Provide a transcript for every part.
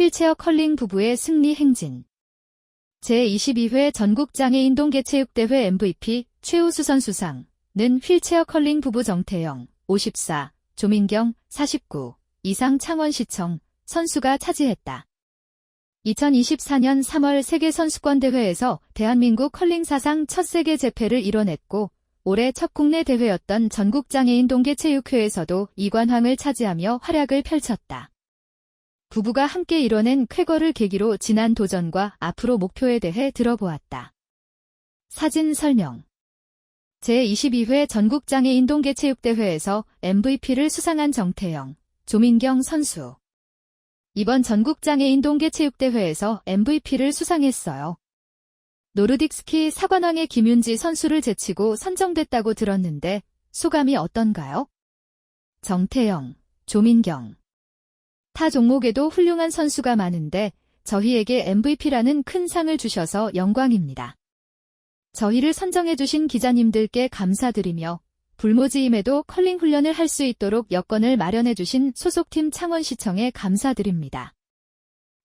휠체어 컬링 부부의 승리 행진. 제22회 전국장애인 동계체육대회 MVP 최우수 선 수상는 휠체어 컬링 부부 정태영, 54, 조민경, 49, 이상 창원시청 선수가 차지했다. 2024년 3월 세계선수권대회에서 대한민국 컬링 사상 첫 세계 재패를 이뤄냈고 올해 첫 국내 대회였던 전국장애인 동계체육회에서도 이관왕을 차지하며 활약을 펼쳤다. 부부가 함께 이뤄낸 쾌거를 계기로 지난 도전과 앞으로 목표에 대해 들어보았다. 사진 설명 제22회 전국장애인 동계체육대회에서 MVP를 수상한 정태영, 조민경 선수. 이번 전국장애인 동계체육대회에서 MVP를 수상했어요. 노르딕 스키 사관왕의 김윤지 선수를 제치고 선정됐다고 들었는데 소감이 어떤가요? 정태영, 조민경. 타 종목에도 훌륭한 선수가 많은데 저희에게 MVP라는 큰 상을 주셔서 영광입니다. 저희를 선정해주신 기자님들께 감사드리며 불모지임에도 컬링 훈련을 할 수 있도록 여건을 마련해주신 소속팀 창원시청에 감사드립니다.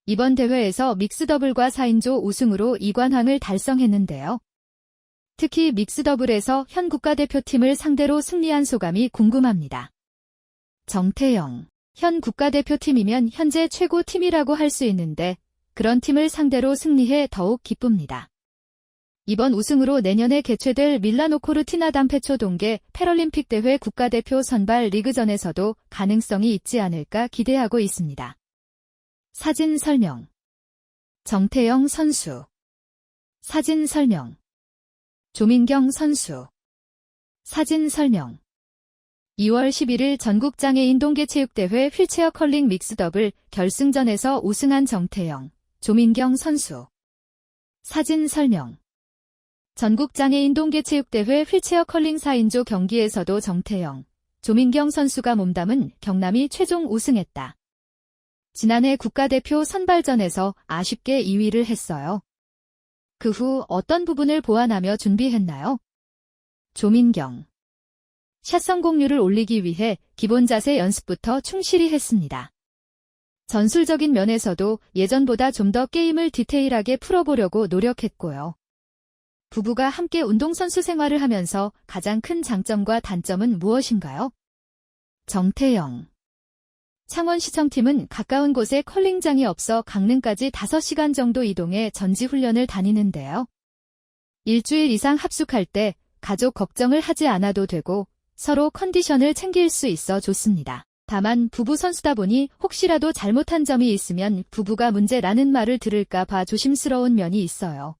이번 대회에서 믹스 더블과 4인조 우승으로 이관왕을 달성했는데요. 특히 믹스 더블에서 현 국가대표팀을 상대로 승리한 소감이 궁금합니다. 정태영, 현 국가대표팀이면 현재 최고 팀이라고 할 수 있는데 그런 팀을 상대로 승리해 더욱 기쁩니다. 이번 우승으로 내년에 개최될 밀라노 코르티나 담페초 동계 패럴림픽 대회 국가대표 선발 리그전에서도 가능성이 있지 않을까 기대하고 있습니다. 사진 설명. 정태영 선수. 사진 설명. 조민경 선수. 사진 설명 2월 11일 전국장애인 동계체육대회 휠체어 컬링 믹스 더블 결승전에서 우승한 정태영, 조민경 선수 사진 설명 전국장애인 동계체육대회 휠체어 컬링 4인조 경기에서도 정태영, 조민경 선수가 몸담은 경남이 최종 우승했다. 지난해 국가대표 선발전에서 아쉽게 2위를 했어요. 그 후 어떤 부분을 보완하며 준비했나요? 조민경 샷 성공률을 올리기 위해 기본 자세 연습부터 충실히 했습니다. 전술적인 면에서도 예전보다 좀 더 게임을 디테일하게 풀어보려고 노력했고요. 부부가 함께 운동선수 생활을 하면서 가장 큰 장점과 단점은 무엇인가요? 정태영 창원시청팀은 가까운 곳에 컬링장이 없어 강릉까지 5시간 정도 이동해 전지훈련을 다니는데요. 일주일 이상 합숙할 때 가족 걱정을 하지 않아도 되고 서로 컨디션을 챙길 수 있어 좋습니다. 다만 부부 선수다 보니 혹시라도 잘못한 점이 있으면 부부가 문제라는 말을 들을까 봐 조심스러운 면이 있어요.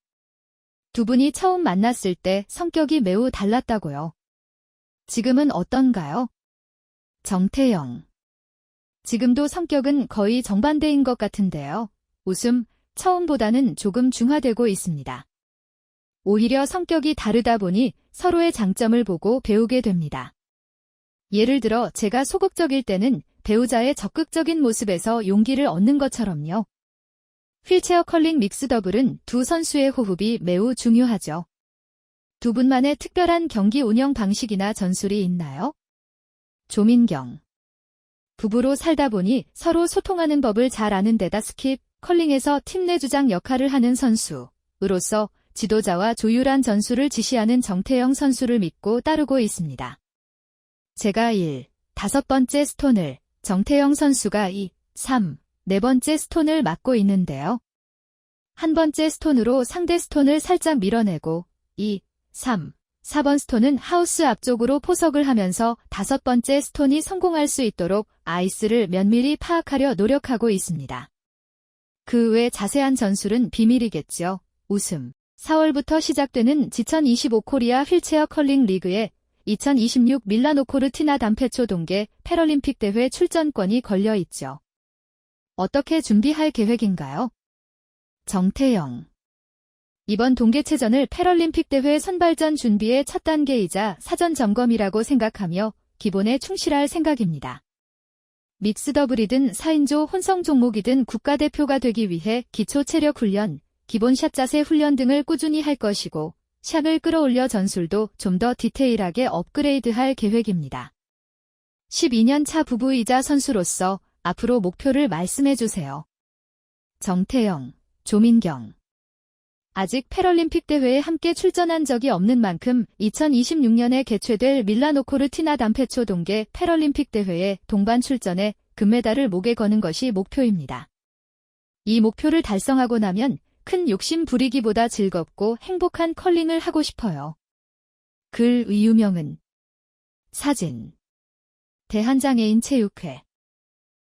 두 분이 처음 만났을 때 성격이 매우 달랐다고요. 지금은 어떤가요? 정태영 지금도 성격은 거의 정반대인 것 같은데요. 웃음, 처음보다는 조금 중화되고 있습니다. 오히려 성격이 다르다 보니 서로의 장점을 보고 배우게 됩니다. 예를 들어 제가 소극적일 때는 배우자의 적극적인 모습에서 용기를 얻는 것처럼요. 휠체어 컬링 믹스 더블은 두 선수의 호흡이 매우 중요하죠. 두 분만의 특별한 경기 운영 방식이나 전술이 있나요? 조민경 부부로 살다 보니 서로 소통하는 법을 잘 아는 데다 스킵, 컬링에서 팀 내 주장 역할을 하는 선수으로서 지도자와 조율한 전술을 지시하는 정태영 선수를 믿고 따르고 있습니다. 제가 1, 다섯 번째 스톤을, 정태영 선수가 2, 3, 네 번째 스톤을 맡고 있는데요. 한 번째 스톤으로 상대 스톤을 살짝 밀어내고 2, 3, 4번 스톤은 하우스 앞쪽으로 포석을 하면서 다섯 번째 스톤이 성공할 수 있도록 아이스를 면밀히 파악하려 노력하고 있습니다. 그 외 자세한 전술은 비밀이겠죠. 웃음. 4월부터 시작되는 지천 25 코리아 휠체어 컬링 리그에 2026 밀라노 코르티나 담페초 동계 패럴림픽 대회 출전권이 걸려 있죠. 어떻게 준비할 계획인가요? 정태영 이번 동계체전을 패럴림픽 대회 선발전 준비의 첫 단계이자 사전 점검이라고 생각하며 기본에 충실할 생각입니다. 믹스 더블이든 4인조 혼성 종목이든 국가대표가 되기 위해 기초 체력 훈련, 기본 샷 자세 훈련 등을 꾸준히 할 것이고 샷을 끌어올려 전술도 좀 더 디테일하게 업그레이드할 계획입니다. 12년 차 부부이자 선수로서 앞으로 목표를 말씀해 주세요. 정태영, 조민경. 아직 패럴림픽 대회에 함께 출전한 적이 없는 만큼 2026년에 개최될 밀라노 코르티나 담페초 동계 패럴림픽 대회에 동반 출전해 금메달을 목에 거는 것이 목표입니다. 이 목표를 달성하고 나면 큰 욕심 부리기보다 즐겁고 행복한 컬링을 하고 싶어요. 글 의유명은 사진 대한장애인 체육회